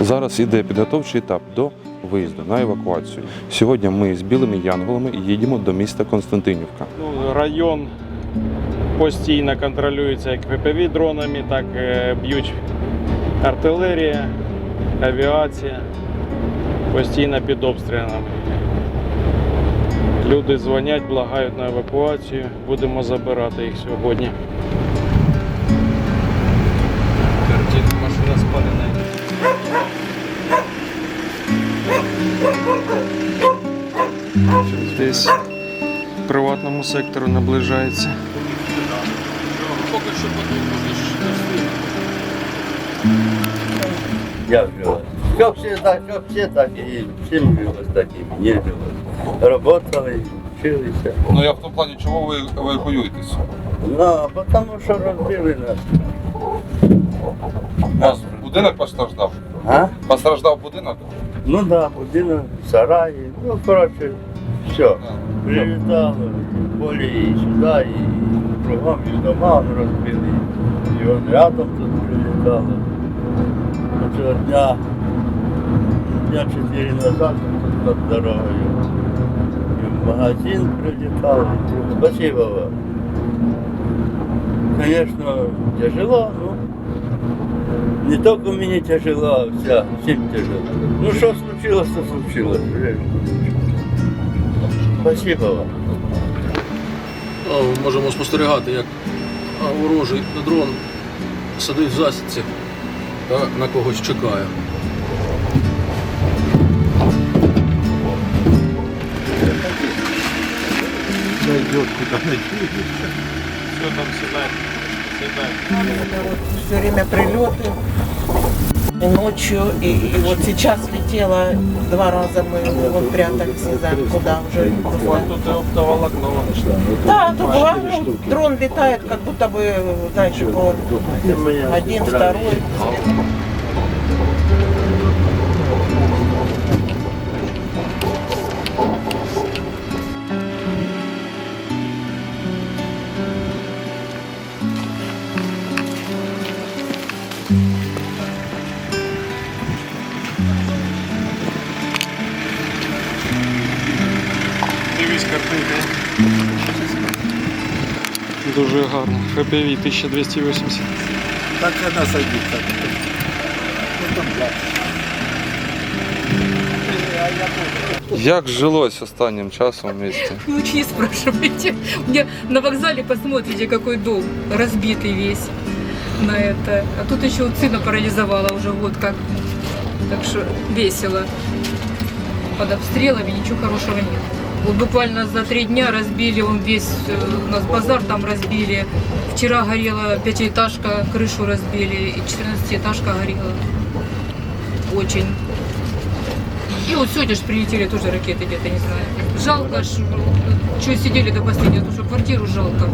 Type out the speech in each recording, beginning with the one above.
Зараз іде підготовчий етап до виїзду на евакуацію. Сьогодні ми з білими янголами їдемо до міста Константинівка. Ну, район постійно контролюється як ППВ дронами, так б'ють артилерія, авіація. Постійно під обстрілами. Люди дзвонять, благають на евакуацію. Будемо забирати їх сьогодні. Десь приватному сектору наближається. Я жилось. Все всегда, все, все так и всем жилось, так и мне жилось. Работали, учились. Ну я в тому плані, чого ви евакуюєтесь? Ну, потому что разбили нас. У вас будинок постраждав? А? Постраждав будинок? Ну да, будинок, сараи, ну, короче, все. Прилетало, поле и сюда, и кругом, и дома он разбили. И он рядом тут прилетало. Этого дня, дня четыре назад тут над дорогою. И в магазин прилетал. Спасибо вам. Конечно, тяжело, но не только мне тяжело, а вся, всем тяжело. Ну что случилось, то случилось. А, Можемо спостерігати, як ворожий дрон сидить в засідці та на когось чекає. Все там сідає. Сідає. Все время прилеты. И ночью, и, и вот сейчас летела два раза мы вот прятались, не знаю куда уже. не знаю. Тут і оптоволокно. Да, то была, ну, дрон летает, как будто бы, знаешь, вот, один, второй. картинка. Дуже гарно. ХПВ 1280. Так она садится. Як жилось останнім часом в місті? Ну, не спрашивайте. У меня на вокзале посмотрите, какой дом разбитый весь на это. А тут еще вот сына парализовало уже вот как. Так что весело. Под обстрелами ничего хорошего нет. Вот буквально за три дня разбили он весь, э, у нас базар там разбили. Вчера горела пятиэтажка, крышу разбили, и 14-этажка горела. Очень. И вот сегодня же прилетели тоже ракеты где-то, не знаю. Жалко, что сидели до последнего, потому что квартиру жалко.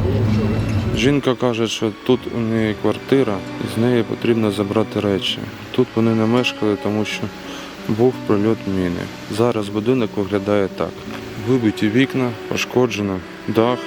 Жінка каже, що тут у неї квартира, і з неї потрібно забрати речі. Тут вони не мешкали, тому що був прильот міни. Зараз будинок виглядає так: вибиті вікна, пошкоджено дах.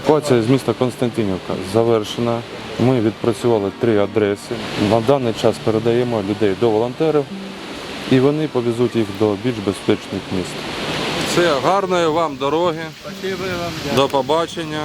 Евакуація з міста Константинівка завершена. Ми відпрацювали три адреси. На даний час передаємо людей до волонтерів і вони повезуть їх до більш безпечних міст. Все, гарної вам дороги. До побачення.